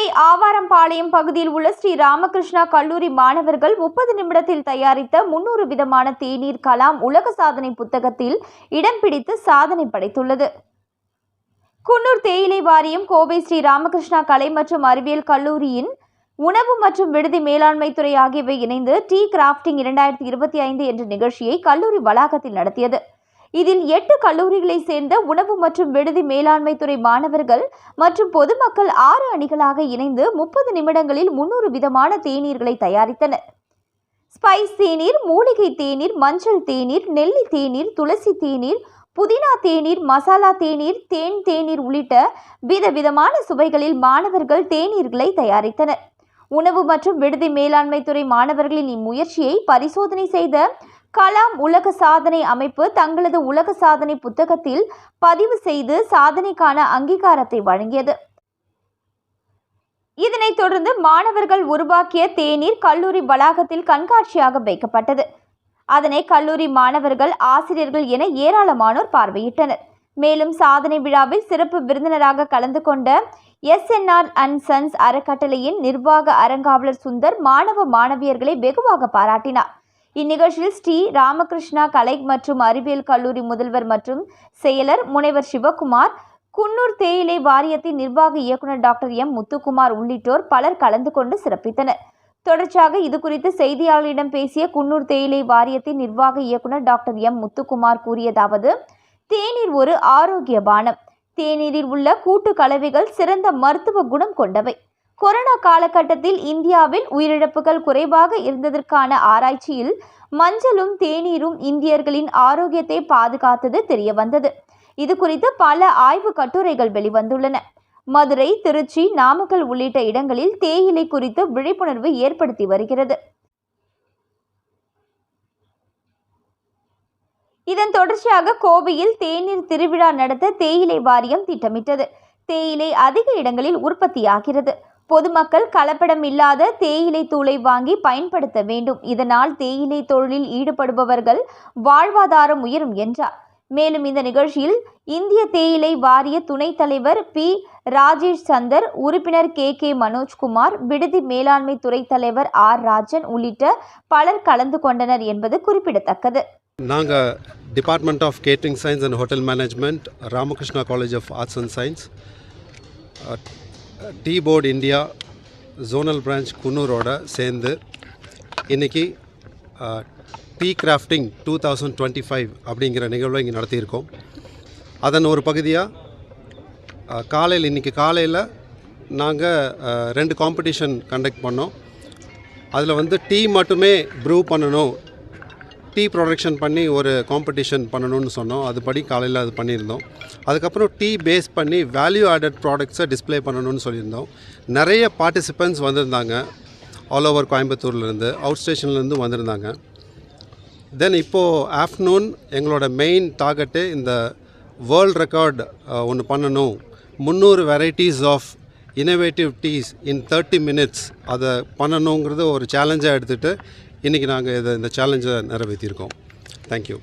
கோவை ஆவாரம்பாளையம் பகுதியில் உள்ள ஸ்ரீ ராமகிருஷ்ணா கல்லூரி மாணவர்கள் முப்பது நிமிடத்தில் தயாரித்த முன்னூறு விதமான தேநீர் கலாம் உலக சாதனை புத்தகத்தில் இடம் பிடித்து சாதனை படைத்துள்ளது. குன்னூர் தேயிலை வாரியம் கோவை ஸ்ரீ ராமகிருஷ்ணா கலை மற்றும் அறிவியல் கல்லூரியின் உணவு மற்றும் விடுதி மேலாண்மை துறை ஆகியவை இணைந்து டீ கிராஃப்டிங் இரண்டாயிரத்தி இருபத்தி ஐந்து என்ற நிகழ்ச்சியை கல்லூரி வளாகத்தில் நடத்தியது. இதில் எட்டு கல்லூரிகளை சேர்ந்த உணவு மற்றும் விடுதி மேலாண்மை துறை மாணவர்கள் மற்றும் பொதுமக்கள் ஆறு அணிகளாக இணைந்து முப்பது நிமிடங்களில் முன்னூறு விதமான தேநீர்களை தயாரித்தனர். ஸ்பைஸ் தேநீர் மூலிகை தேநீர் மஞ்சள் தேநீர் நெல்லி தேநீர் துளசி தேநீர் புதினா தேநீர் மசாலா தேநீர் தேன் தேநீர் உள்ளிட்ட விதவிதமான சுவைகளில் மாணவர்கள் தேநீர்களை தயாரித்தனர். உணவு மற்றும் விடுதி மேலாண்மை துறை மாணவர்களின் இம்முயற்சியை பரிசோதனை செய்த கலாம் உலக சாதனை அமைப்பு தங்களது உலக சாதனை புத்தகத்தில் பதிவு செய்து சாதனைக்கான அங்கீகாரத்தை வழங்கியது. இதனைத் தொடர்ந்து மாணவர்கள் உருவாக்கிய தேநீர் கல்லூரி வளாகத்தில் கண்காட்சியாக வைக்கப்பட்டது. அதனை கல்லூரி மாணவர்கள் ஆசிரியர்கள் என ஏராளமானோர் பார்வையிட்டனர். மேலும் சாதனை விழாவில் சிறப்பு விருந்தினராக கலந்து கொண்ட எஸ்என்ஆர் அண்ட் சன்ஸ் அறக்கட்டளையின் நிர்வாக அறங்காவலர் சுந்தர் மாணவ மாணவியர்களை வெகுவாக பாராட்டினார். இந்நிகழ்ச்சியில் ஸ்ரீ ராமகிருஷ்ணா கலை மற்றும் அறிவியல் கல்லூரி முதல்வர் மற்றும் செயலர் முனைவர் சிவகுமார் குன்னூர் தேயிலை வாரியத்தின் நிர்வாக இயக்குநர் டாக்டர் எம் முத்துக்குமார் உள்ளிட்டோர் பலர் கலந்து கொண்டு சிறப்பித்தனர். தொடர்ச்சியாக இது குறித்து செய்தியாளர்களிடம் பேசிய குன்னூர் தேயிலை வாரியத்தின் நிர்வாக இயக்குநர் டாக்டர் எம் முத்துக்குமார் கூறியதாவது தேநீர் ஒரு ஆரோக்கிய பானம். தேநீரில் உள்ள கூட்டு கலவைகள் சிறந்த மருத்துவ குணம் கொண்டவை. கொரோனா காலகட்டத்தில் இந்தியாவில் உயிரிழப்புகள் குறைவாக இருந்ததற்கான ஆராய்ச்சியில் மஞ்சளும் தேநீரும் இந்தியர்களின் ஆரோக்கியத்தை பாதுகாத்தது தெரிய வந்தது இது குறித்து பல ஆய்வு கட்டுரைகள் வெளிவந்துள்ளன. மதுரை திருச்சி நாமக்கல் உள்ளிட்ட இடங்களில் தேயிலை குறித்து விழிப்புணர்வு ஏற்படுத்தி வருகிறது. இதன் தொடர்ச்சியாக கோவையில் தேநீர் திருவிழா நடத்த தேயிலை வாரியம் திட்டமிட்டது. தேயிலை அதிக இடங்களில் உற்பத்தியாகிறது. பொதுமக்கள் கலப்படம் இல்லாத தேயிலை தூளை வாங்கி பயன்படுத்த வேண்டும். இதனால் தேயிலை தொழிலில் ஈடுபடுபவர்கள் வாழ்வாதாரம் உயரும் என்றார். மேலும் இந்த நிகழ்ச்சியில் இந்திய தேயிலை வாரிய துணைத் தலைவர் பி. ராஜேஷ் சந்தர் உறுப்பினர் கே. கே. மனோஜ்குமார் விடுதி மேலாண்மை துறை தலைவர் ஆர். ராஜன் உள்ளிட்ட பலர் கலந்து கொண்டனர் என்பது குறிப்பிடத்தக்கது. நாங்கள் department of catering science and hotel management Ramakrishna college of arts and science tea board India zonal branch குன்னூரோட சேர்ந்து இன்றைக்கி tea crafting two thousand twenty five அப்படிங்கிற நிகழ்வை இங்கே நடத்தியிருக்கோம். அதன் ஒரு பகுதியாக காலையில் இன்றைக்கி காலையில் நாங்கள் ரெண்டு காம்படிஷன் கண்டக்ட் பண்ணோம். அதில் வந்து டீ மட்டுமே ப்ரூவ் பண்ணணும் டீ ப்ரொடக்ஷன் பண்ணி ஒரு காம்படிஷன் பண்ணணும்னு சொன்னோம். அதுபடி காலையில் அது பண்ணியிருந்தோம். அதுக்கப்புறம் டீ பேஸ் பண்ணி வேல்யூ ஆடட் ப்ராடக்ட்ஸை டிஸ்ப்ளே பண்ணணும்னு சொல்லியிருந்தோம். நிறைய பார்ட்டிசிபெண்ட்ஸ் வந்திருந்தாங்க. ஆல் ஓவர் கோயம்புத்தூர்லேருந்து அவுட் ஸ்டேஷன்லேருந்து வந்திருந்தாங்க. தென் இப்போது ஆஃப்டர்நூன் எங்களோட மெயின் டார்கெட்டு இந்த வேர்ல்ட் ரெக்கார்ட் ஒன்று பண்ணணும். முந்நூறு varieties of innovative teas in thirty minutes அதை பண்ணணுங்கிறது ஒரு சேலஞ்சாக எடுத்துகிட்டு இன்றைக்கி நாங்கள் இதை இந்த சேலஞ்சை நிறைவேற்றியிருக்கோம் தேங்க்யூ